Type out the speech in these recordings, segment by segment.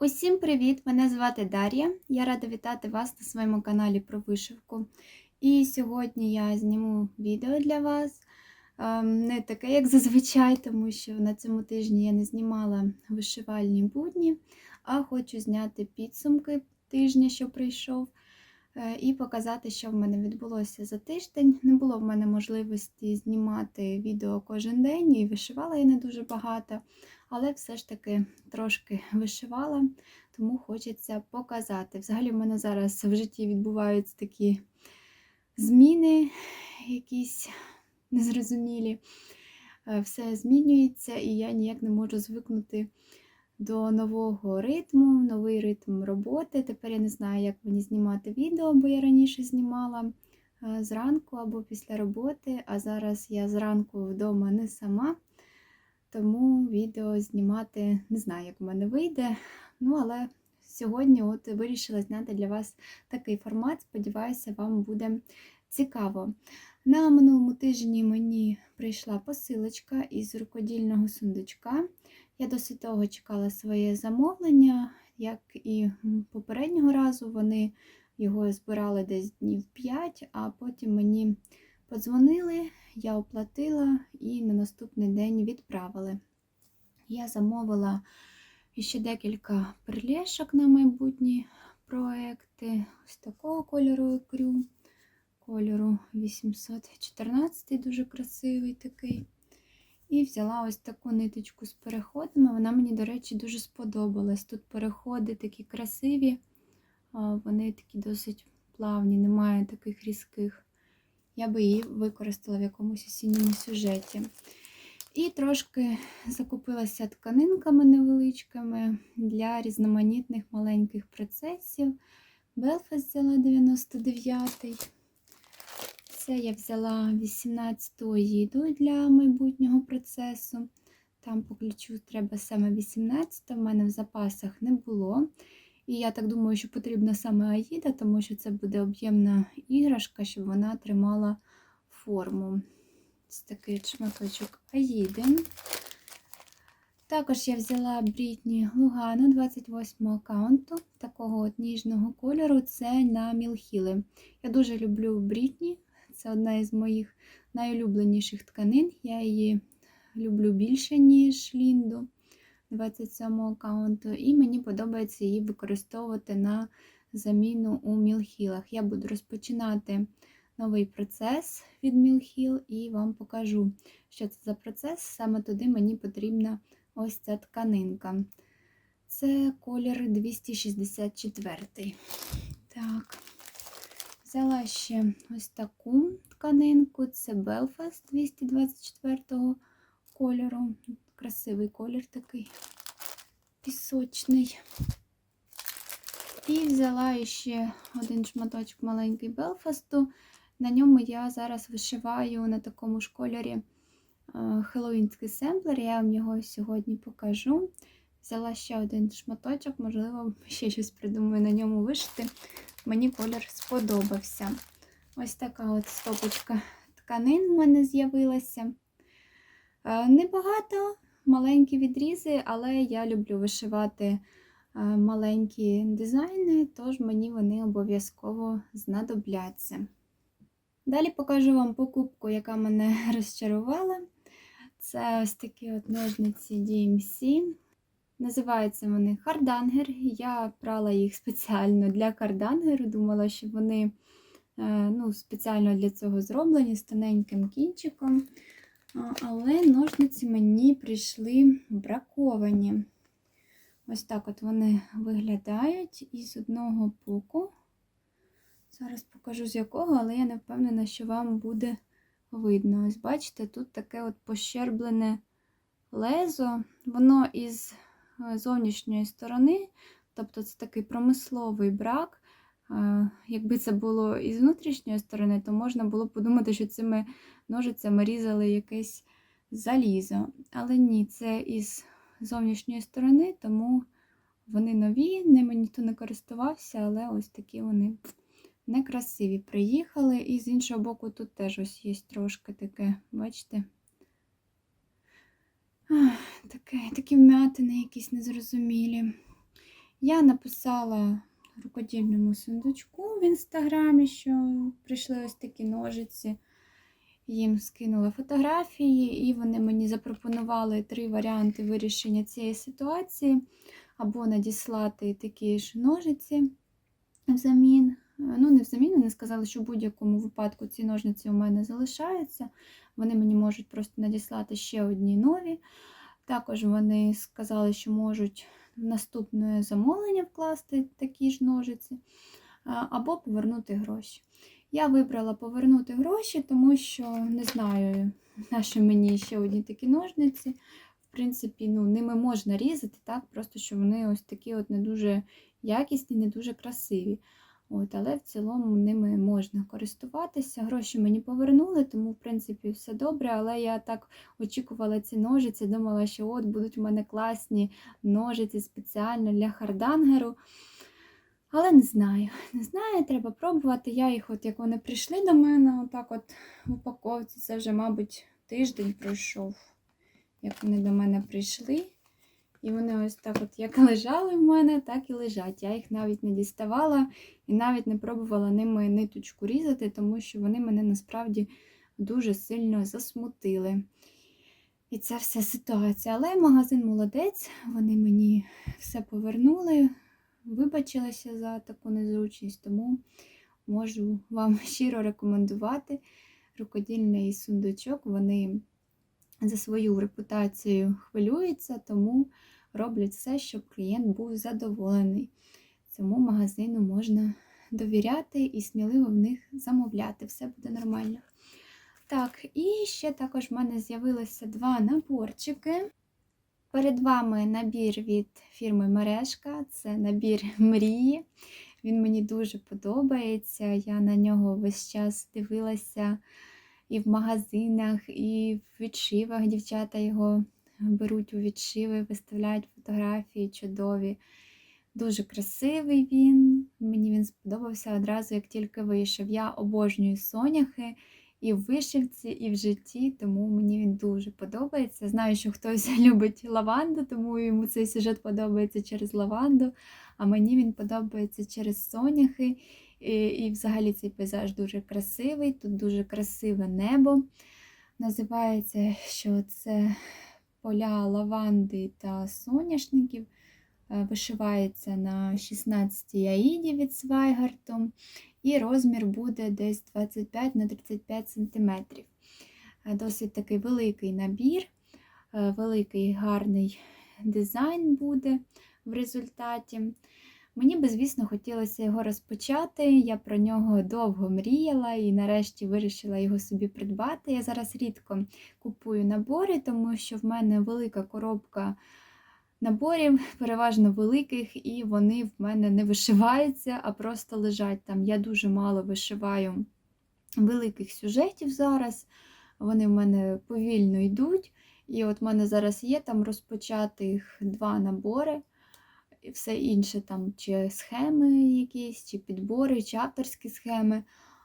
Усім привіт! Мене звати Дар'я. Я рада вітати вас на своєму каналі про вишивку. І сьогодні я зніму відео для вас. Ем, Не таке, як зазвичай, тому що на цьому тижні я не знімала вишивальні будні, а хочу зняти підсумки тижня, що прийшов, і показати, що в мене відбулося за тиждень. Не було в мене можливості знімати відео кожен день, і вишивала я не дуже багато але все ж таки трошки вишивала, тому хочеться показати. Взагалі, в мене зараз в житті відбуваються такі зміни, якісь незрозумілі. Е, Все змінюється, і я ніяк не можу звикнути до нового ритму, новий ритм роботи. Тепер я не знаю, як мені знімати відео, бо я раніше знімала е, зранку або після роботи, а зараз я зранку вдома не сама. Тому відео знімати не знаю, як в мене вийде. Ну, але сьогодні от вирішила зняти для вас такий формат. Сподіваюся, вам буде цікаво. На минулому тижні мені прийшла посилочка із рукодільного сундучка. Я досить того чекала своє замовлення, як і попереднього разу, вони його збирали десь днів 5, а потім мені подзвонили, я оплатила і на наступний день відправили. Я замовила ще декілька прилєшок на майбутні проекти. Ось такого кольору крю. Кольору 814, дуже красивий такий. І взяла ось таку ниточку з переходами. Вона мені, до речі, дуже сподобалась. Тут переходи такі красиві, вони такі досить плавні, немає таких різких. Я би її використала в якомусь осінньому сюжеті. І трошки закупилася тканинками невеличкими для різноманітних маленьких процесів. Белфаст взяла 99-й. Це я взяла 18-ту їду для майбутнього процесу. Там по ключу треба саме 18, в мене в запасах не було. І я так думаю, що потрібна саме Аїда, тому що це буде об'ємна іграшка, щоб вона тримала форму. Ось такий шматочок Аїди. Також я взяла Брітні Лугану 28 аккаунту, такого от ніжного кольору це на Мілхіли. Я дуже люблю Брітні, це одна із моїх найулюбленіших тканин. Я її люблю більше, ніж Лінду 27 аккаунту, і мені подобається її використовувати на заміну у Мілхілах. Я буду розпочинати новий процес від Мілхіл і вам покажу, що це за процес. Саме туди мені потрібна ось ця тканинка. Це колір 264. Так, взяла ще ось таку тканинку, це Belfast 224 кольору. Красивий колір такий пісочний. І взяла ще один шматочок маленький Белфасту. На ньому я зараз вишиваю на такому ж кольорі е, хеллоуінський семплер, я вам його сьогодні покажу. Взяла ще один шматочок, можливо, ще щось придумаю на ньому вишити. Мені колір сподобався. Ось така от стопочка тканин в мене з'явилася. Е, небагато, маленькі відрізи, але я люблю вишивати е, маленькі дизайни, тож мені вони обов'язково знадобляться. Далі покажу вам покупку, яка мене розчарувала. Це ось такі от ножниці DMC. Називаються вони Хардангер. Я брала їх спеціально для кардангеру. Думала, що вони е, ну, спеціально для цього зроблені з тоненьким кінчиком. Але ножниці мені прийшли браковані. Ось так от вони виглядають і з одного боку. Зараз покажу з якого, але я не впевнена, що вам буде видно. Ось, бачите, тут таке от пощерблене лезо, воно із зовнішньої сторони, тобто це такий промисловий брак. Якби це було із внутрішньої сторони, то можна було б подумати, що цими ножицями різали якесь залізо. Але ні, це із зовнішньої сторони, тому вони нові, ними ніхто не користувався, але ось такі вони некрасиві. Приїхали, і з іншого боку, тут теж ось є трошки таке, бачите? Таке, Такі вмятини якісь незрозумілі. Я написала рукодільному сундучку в інстаграмі, що прийшли ось такі ножиці. Їм скинула фотографії, і вони мені запропонували три варіанти вирішення цієї ситуації: або надіслати такі ж ножиці взамін. Ну, не взамін, вони сказали, що в будь-якому випадку ці ножниці у мене залишаються. Вони мені можуть просто надіслати ще одні нові. Також вони сказали, що можуть в наступне замовлення вкласти такі ж ножиці, або повернути гроші. Я вибрала повернути гроші, тому що не знаю, на що мені ще одні такі ножниці. В принципі, ну, ними можна різати, так, просто що вони ось такі от не дуже якісні, не дуже красиві. От, але в цілому ними можна користуватися. Гроші мені повернули, тому, в принципі, все добре. Але я так очікувала ці ножиці, думала, що от будуть у мене класні ножиці спеціально для хардангеру. Але не знаю, не знаю, треба пробувати. Я їх, от як вони прийшли до мене, отак от в упаковці, це вже, мабуть, тиждень пройшов, як вони до мене прийшли. І вони ось так, от як лежали в мене, так і лежать. Я їх навіть не діставала і навіть не пробувала ними ниточку різати, тому що вони мене насправді дуже сильно засмутили. І ця вся ситуація. Але магазин молодець, вони мені все повернули, вибачилася за таку незручність, тому можу вам щиро рекомендувати рукодільний сундучок. Вони за свою репутацію хвилюються, тому роблять все, щоб клієнт був задоволений. Цьому магазину можна довіряти і сміливо в них замовляти. Все буде нормально. Так, і ще також в мене з'явилося два наборчики. Перед вами набір від фірми Мережка, це набір мрії. Він мені дуже подобається. Я на нього весь час дивилася і в магазинах, і в відшивах. Дівчата його беруть у відшиви, виставляють фотографії чудові. Дуже красивий він. Мені він сподобався одразу, як тільки вийшов. Я обожнюю соняхи і в вишивці, і в житті, тому мені він дуже подобається. Знаю, що хтось любить лаванду, тому йому цей сюжет подобається через лаванду, а мені він подобається через соняхи. І, і взагалі цей пейзаж дуже красивий, тут дуже красиве небо. Називається, що це поля лаванди та соняшників. Е, Вишивається на 16 аїді від Свайгарту, і розмір буде десь 25 на 35 см. Досить такий великий набір, е, великий гарний дизайн буде в результаті. Мені би, звісно, хотілося його розпочати. Я про нього довго мріяла і нарешті вирішила його собі придбати. Я зараз рідко купую набори, тому що в мене велика коробка наборів, переважно великих, і вони в мене не вишиваються, а просто лежать там. Я дуже мало вишиваю великих сюжетів зараз. Вони в мене повільно йдуть. І от в мене зараз є там розпочатих два набори все інше, там, чи схеми якісь, чи підбори, чи авторські схеми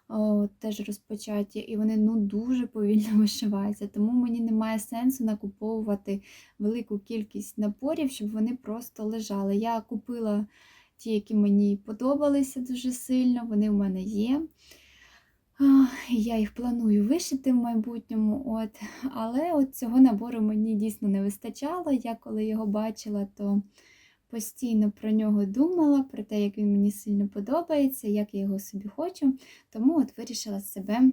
о, теж розпочаті, і вони ну, дуже повільно вишиваються. Тому мені немає сенсу накуповувати велику кількість наборів, щоб вони просто лежали. Я купила ті, які мені подобалися дуже сильно, вони в мене є. Я їх планую вишити в майбутньому, от. але от цього набору мені дійсно не вистачало. Я коли його бачила, то постійно про нього думала, про те, як він мені сильно подобається, як я його собі хочу. Тому от вирішила себе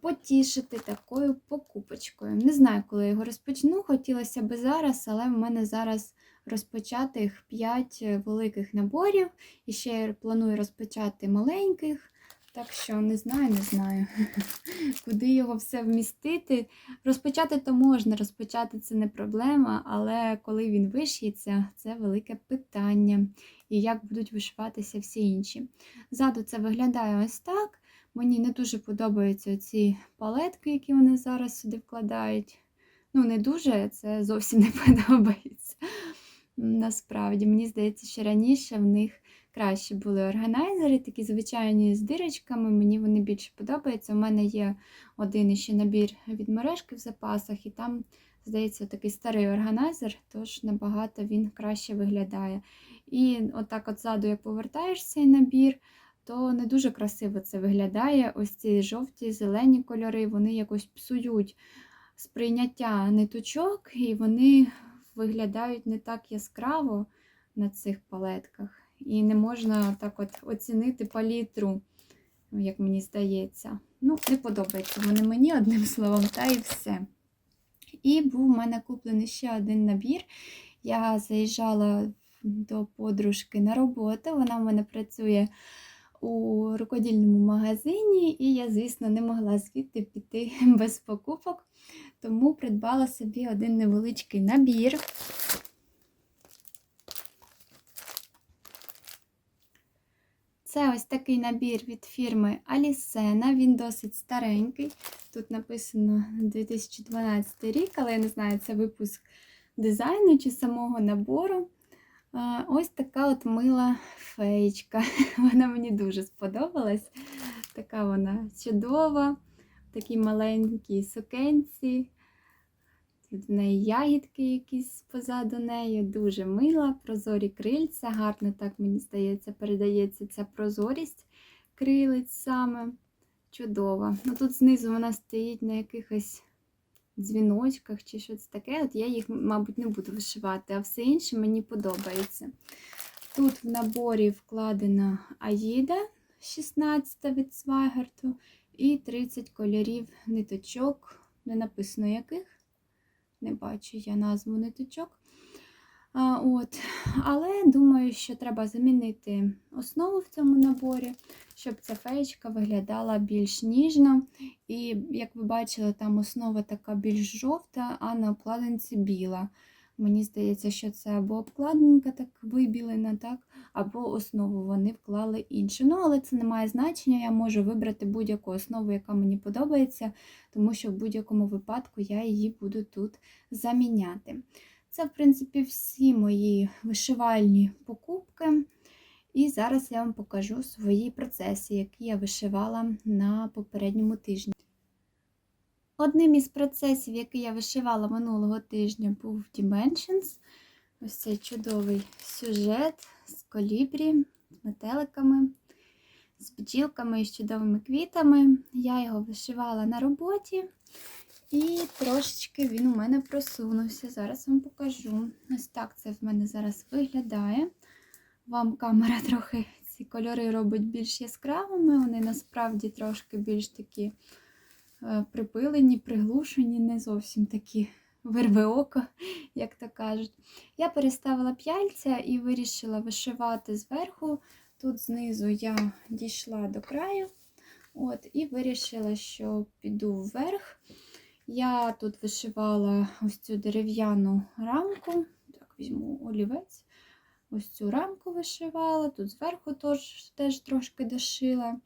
потішити такою покупочкою. Не знаю, коли я його розпочну, хотілося б зараз, але в мене зараз розпочатих 5 великих наборів. І ще планую розпочати маленьких. Так що не знаю, не знаю, куди його все вмістити. Розпочати то можна, розпочати це не проблема, але коли він вишиється, це велике питання. І як будуть вишиватися всі інші. Ззаду це виглядає ось так. Мені не дуже подобаються ці палетки, які вони зараз сюди вкладають. Ну, не дуже, це зовсім не подобається. Насправді, мені здається, що раніше в них краще були органайзери, такі звичайні з дирочками. Мені вони більше подобаються. У мене є один ще набір від мережки в запасах, і там здається, такий старий органайзер, тож набагато він краще виглядає. І отак от ззаду, як повертаєш цей набір, то не дуже красиво це виглядає. Ось ці жовті, зелені кольори, вони якось псують сприйняття ниточок, і вони виглядають не так яскраво на цих палетках. І не можна так от оцінити палітру, як мені здається. Ну, не подобається вони мені, одним словом, та і все. І був у мене куплений ще один набір. Я заїжджала до подружки на роботу. Вона в мене працює у рукодільному магазині, і я, звісно, не могла звідти піти без покупок, тому придбала собі один невеличкий набір. Це ось такий набір від фірми Алісена. Він досить старенький. Тут написано 2012 рік, але я не знаю, це випуск дизайну чи самого набору. Ось така от мила феєчка. Вона мені дуже сподобалась. Така вона чудова, такі маленькі сукенці. В неї ягідки якісь позаду неї, дуже мила, прозорі крильця. Гарно, так мені здається, передається ця прозорість крилиць саме. Чудова. Ну Тут знизу вона стоїть на якихось дзвіночках чи щось таке. От я їх, мабуть, не буду вишивати, а все інше мені подобається. Тут в наборі вкладена Аїда 16 від Свайгарту і 30 кольорів ниточок. Не написано яких. Не бачу я назву ниточок. А, от. Але думаю, що треба замінити основу в цьому наборі, щоб ця феєчка виглядала більш ніжно. І, як ви бачили, там основа така більш жовта, а на обкладинці біла. Мені здається, що це або обкладинка так вибілена, так, або основу вони вклали іншу. Ну, але це не має значення, я можу вибрати будь-яку основу, яка мені подобається, тому що в будь-якому випадку я її буду тут заміняти. Це, в принципі, всі мої вишивальні покупки. І зараз я вам покажу свої процеси, які я вишивала на попередньому тижні. Одним із процесів, який я вишивала минулого тижня, був Dimensions. Ось цей чудовий сюжет з колібрі, з метеликами, з бджілками і з чудовими квітами. Я його вишивала на роботі. І трошечки він у мене просунувся. Зараз вам покажу. Ось так це в мене зараз виглядає. Вам камера трохи ці кольори робить більш яскравими, вони насправді трошки більш такі припилені, приглушені, не зовсім такі вирве око, як то кажуть. Я переставила п'яльця і вирішила вишивати зверху. Тут знизу я дійшла до краю. От, І вирішила, що піду вверх. Я тут вишивала ось цю дерев'яну рамку. Так, візьму олівець. Ось цю рамку вишивала, тут зверху теж, теж трошки дошила.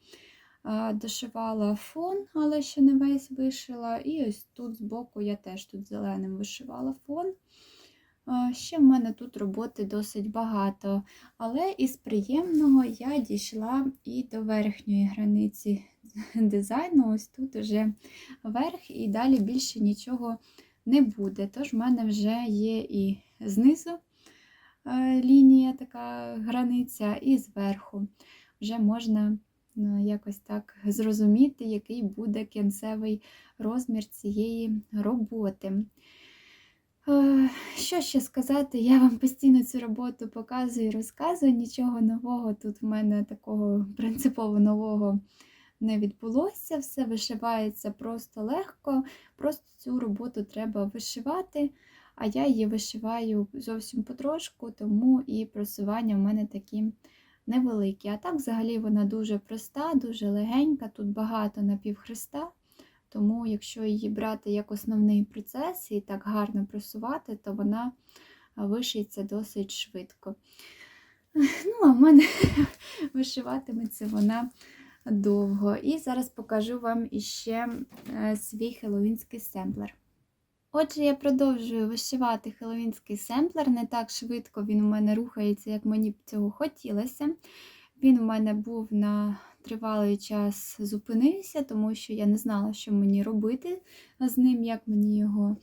Дошивала фон, але ще не весь вишила. І ось тут збоку я теж тут зеленим вишивала фон. Ще в мене тут роботи досить багато, але із приємного я дійшла і до верхньої границі дизайну. Ось тут вже верх, і далі більше нічого не буде. Тож в мене вже є і знизу е, лінія, така границя, і зверху вже можна якось так зрозуміти, який буде кінцевий розмір цієї роботи. Е, що ще сказати? Я вам постійно цю роботу показую і розказую. Нічого нового тут в мене такого принципово нового не відбулося. Все вишивається просто легко, просто цю роботу треба вишивати, а я її вишиваю зовсім потрошку, тому і просування в мене такі невеликі. А так, взагалі, вона дуже проста, дуже легенька, тут багато напівхреста. Тому, якщо її брати як основний процес і так гарно просувати, то вона вишиється досить швидко. Ну, а в мене вишиватиметься вона довго. І зараз покажу вам іще е, свій хеллоуінський семплер. Отже, я продовжую вишивати хеллоуінський семплер. Не так швидко він у мене рухається, як мені б цього хотілося. Він у мене був на тривалий час зупинився, тому що я не знала, що мені робити з ним, як мені його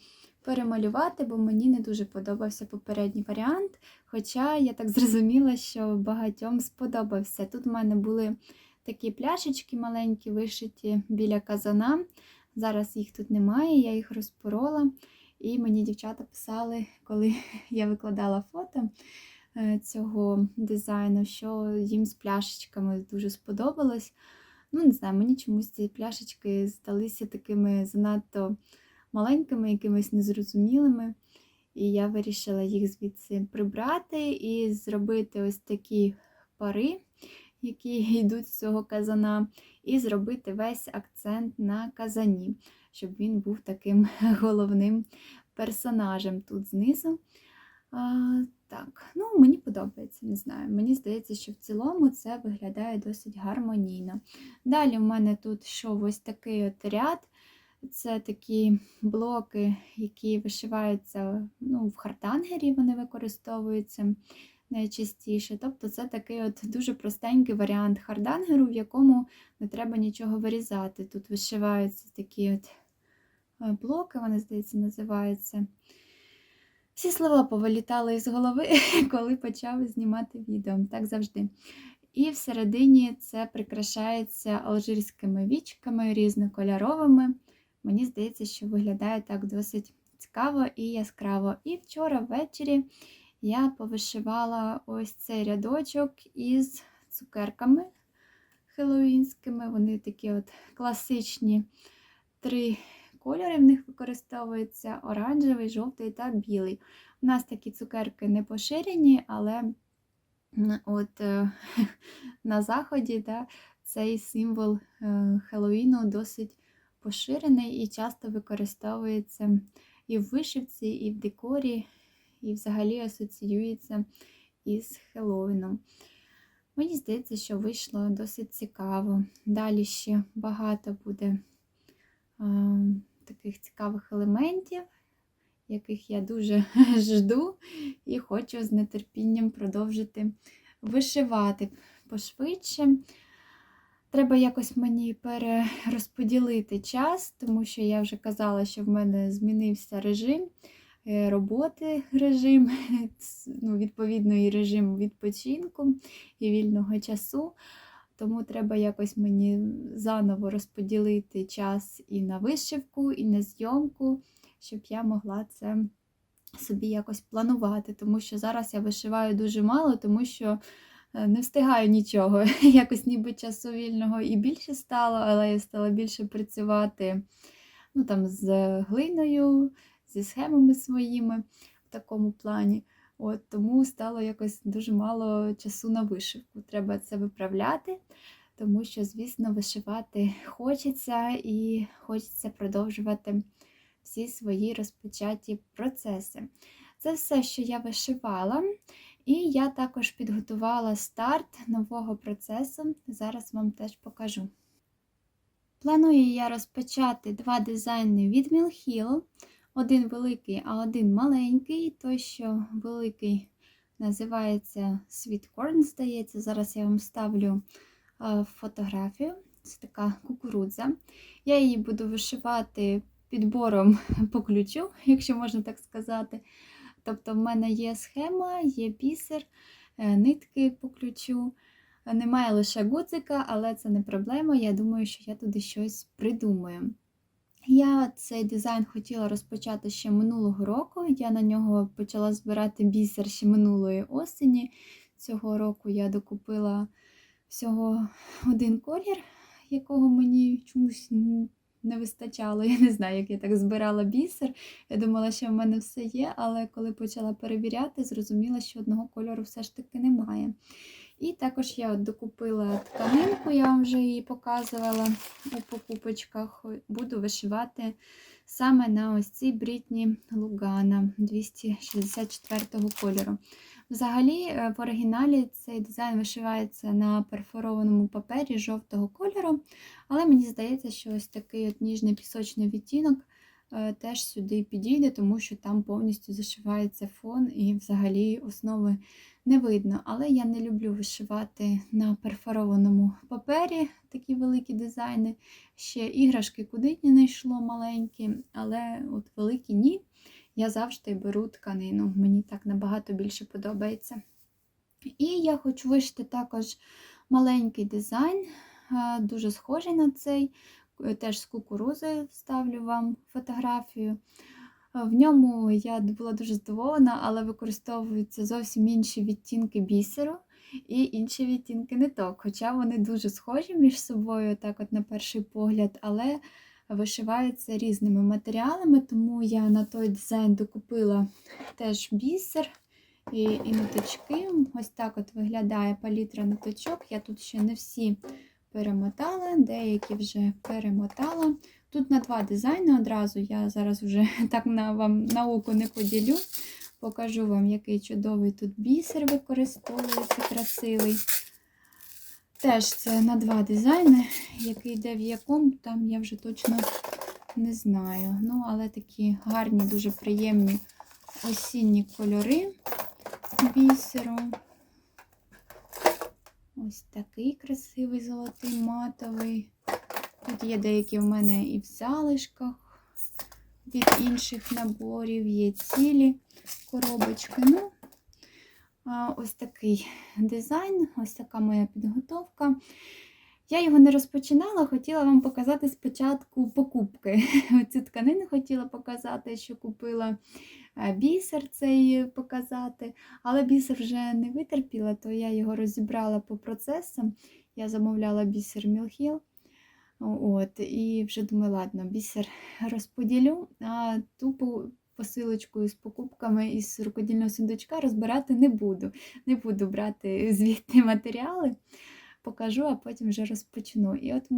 перемалювати, бо мені не дуже подобався попередній варіант. Хоча я так зрозуміла, що багатьом сподобався. Тут в мене були такі пляшечки маленькі, вишиті біля казана. Зараз їх тут немає, я їх розпорола. І мені дівчата писали, коли я викладала фото е, цього дизайну, що їм з пляшечками дуже сподобалось. Ну, не знаю, мені чомусь ці пляшечки здалися такими занадто маленькими, якимись незрозумілими. І я вирішила їх звідси прибрати і зробити ось такі пари, які йдуть з цього казана, і зробити весь акцент на казані, щоб він був таким головним персонажем тут знизу. А, Так, ну мені подобається, не знаю. Мені здається, що в цілому це виглядає досить гармонійно. Далі в мене тут йшов ось такий от ряд. Це такі блоки, які вишиваються ну, в хартангері, вони використовуються найчастіше. Тобто це такий от дуже простенький варіант хардангеру, в якому не треба нічого вирізати. Тут вишиваються такі от е, блоки, вони, здається, називаються. Всі слова повилітали із голови, коли почав знімати відео. Так завжди. І всередині це прикрашається алжирськими вічками різнокольоровими. Мені здається, що виглядає так досить цікаво і яскраво. І вчора ввечері я повишивала ось цей рядочок із цукерками хеллоуінськими. Вони такі от класичні три кольори в них використовуються: оранжевий, жовтий та білий. У нас такі цукерки не поширені, але от е, на заході да, цей символ е, Хеллоуіну досить поширений і часто використовується і в вишивці, і в декорі, і взагалі асоціюється із Хеллоуіном. Мені здається, що вийшло досить цікаво. Далі ще багато буде а, таких цікавих елементів, яких я дуже жду і хочу з нетерпінням продовжити вишивати пошвидше. Треба якось мені перерозподілити час, тому що я вже казала, що в мене змінився режим е, роботи, режим, ну, відповідно, і режим відпочинку і вільного часу. Тому треба якось мені заново розподілити час і на вишивку, і на зйомку, щоб я могла це собі якось планувати. Тому що зараз я вишиваю дуже мало, тому що Е, не встигаю нічого. Якось ніби часу вільного і більше стало, але я стала більше працювати ну, там, з глиною, зі схемами своїми в такому плані. От, Тому стало якось дуже мало часу на вишивку. Треба це виправляти, тому що, звісно, вишивати хочеться і хочеться продовжувати всі свої розпочаті процеси. Це все, що я вишивала. І я також підготувала старт нового процесу, зараз вам теж покажу. Планую я розпочати два дизайни від Мілхілу. Один великий, а один маленький. Той, що великий називається Sweet Corn, здається. Зараз я вам ставлю фотографію. Це така кукурудза. Я її буду вишивати підбором по ключу, якщо можна так сказати. Тобто, в мене є схема, є бісер, е, нитки по ключу. Немає лише гудзика, але це не проблема. Я думаю, що я туди щось придумаю. Я цей дизайн хотіла розпочати ще минулого року. Я на нього почала збирати бісер ще минулої осені. Цього року я докупила всього один колір, якого мені чомусь не вистачало. Я не знаю, як я так збирала бісер. Я думала, що в мене все є, але коли почала перевіряти, зрозуміла, що одного кольору все ж таки немає. І також я от докупила тканинку, я вам вже її показувала у покупочках. Буду вишивати саме на ось цій брітні Лугана 264 кольору. Взагалі, е, в оригіналі цей дизайн вишивається на перфорованому папері жовтого кольору, але мені здається, що ось такий от ніжний пісочний відтінок е, теж сюди підійде, тому що там повністю зашивається фон і взагалі основи не видно. Але я не люблю вишивати на перфорованому папері такі великі дизайни. Ще іграшки куди не йшло маленькі, але от великі ні. Я завжди беру тканину. Мені так набагато більше подобається. І я хочу вишити також маленький дизайн, е, дуже схожий на цей, е, теж з кукурузи ставлю вам фотографію. Е, В ньому я була дуже здивована, але використовуються зовсім інші відтінки бісеру і інші відтінки ниток. Хоча вони дуже схожі між собою, так от на перший погляд, але вишиваються різними матеріалами, тому я на той дизайн докупила теж бісер і, і ниточки. Ось так от виглядає палітра ниточок. Я тут ще не всі перемотала, деякі вже перемотала. Тут на два дизайни одразу. Я зараз вже так на вам на око не поділю. Покажу вам, який чудовий тут бісер використовується, красивий. Теж це на два дизайни, який йде в якому, там я вже точно не знаю. Ну, але такі гарні, дуже приємні осінні кольори бісеру. Ось такий красивий золотий матовий. Тут є деякі в мене і в залишках від інших наборів, є цілі коробочки. Ну, ось такий дизайн, ось така моя підготовка. Я його не розпочинала, хотіла вам показати спочатку покупки. Цю тканину хотіла показати, що купила бісер цей показати, але бісер вже не витерпіла, то я його розібрала по процесам. Я замовляла бісер Мілхіл. От, і вже думаю, ладно, бісер розподілю, а ту посилочкою з покупками із рукодільного сундучка розбирати не буду. Не буду брати звідти матеріали, покажу, а потім вже розпочну. І от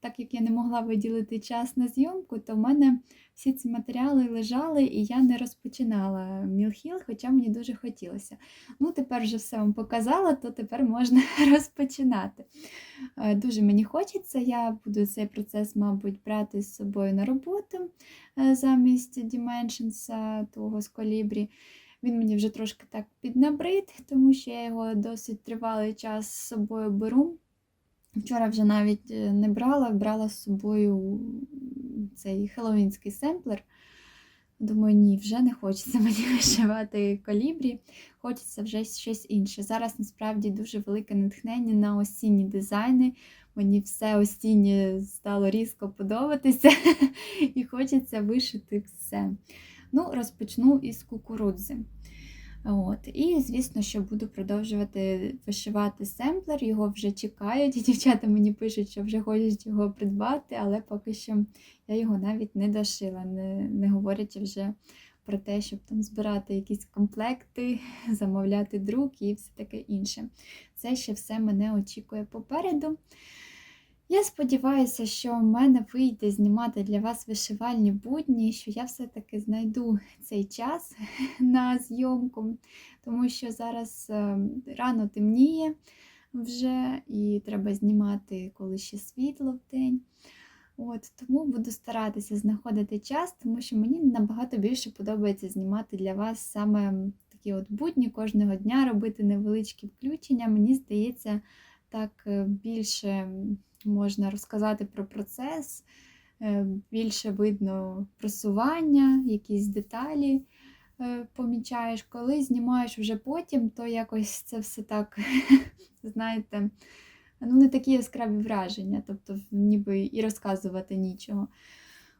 так як я не могла виділити час на зйомку, то в мене всі ці матеріали лежали, і я не розпочинала Мілхіл, хоча мені дуже хотілося. Ну, тепер вже все вам показала, то тепер можна розпочинати. Е, Дуже мені хочеться, я буду цей процес, мабуть, брати з собою на роботу е, замість Dimensions того з колібрі. Він мені вже трошки так піднабрид, тому що я його досить тривалий час з собою беру. Вчора вже навіть е, не брала, брала з собою цей хеллоуінський семплер. Думаю, ні, вже не хочеться мені вишивати колібрі, хочеться вже щось інше. Зараз насправді дуже велике натхнення на осінні дизайни. Мені все осіннє стало різко подобатися, і хочеться вишити все. Ну, розпочну із кукурудзи. От. І, звісно, що буду продовжувати вишивати семплер, його вже чекають. І дівчата мені пишуть, що вже хочуть його придбати, але поки що я його навіть не дошила, не, не говорячи вже про те, щоб там збирати якісь комплекти, замовляти друк і все таке інше. Це ще все мене очікує попереду. Я сподіваюся, що в мене вийде знімати для вас вишивальні будні, що я все-таки знайду цей час на зйомку, тому що зараз е, рано темніє вже і треба знімати, коли ще світло в день. От, тому буду старатися знаходити час, тому що мені набагато більше подобається знімати для вас саме такі от будні кожного дня, робити невеличкі включення. Мені здається, так е, більше можна розказати про процес, е, більше видно просування, якісь деталі е, помічаєш. Коли знімаєш вже потім, то якось це все так, знаєте, ну не такі яскраві враження, тобто ніби і розказувати нічого.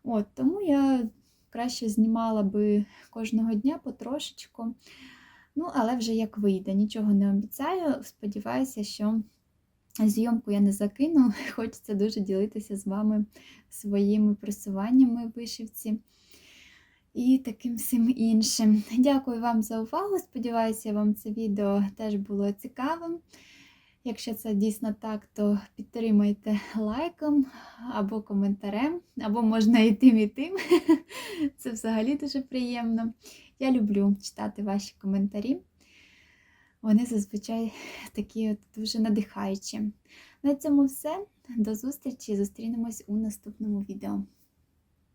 От, Тому я краще знімала би кожного дня потрошечку. Ну, але вже як вийде, нічого не обіцяю. Сподіваюся, що зйомку я не закину. Хочеться дуже ділитися з вами своїми просуваннями в вишивці і таким всім іншим. Дякую вам за увагу. Сподіваюся, вам це відео теж було цікавим. Якщо це дійсно так, то підтримайте лайком або коментарем, або можна і тим, і тим. Це взагалі дуже приємно. Я люблю читати ваші коментарі. Вони зазвичай такі от дуже надихаючі. На цьому все. До зустрічі. Зустрінемось у наступному відео.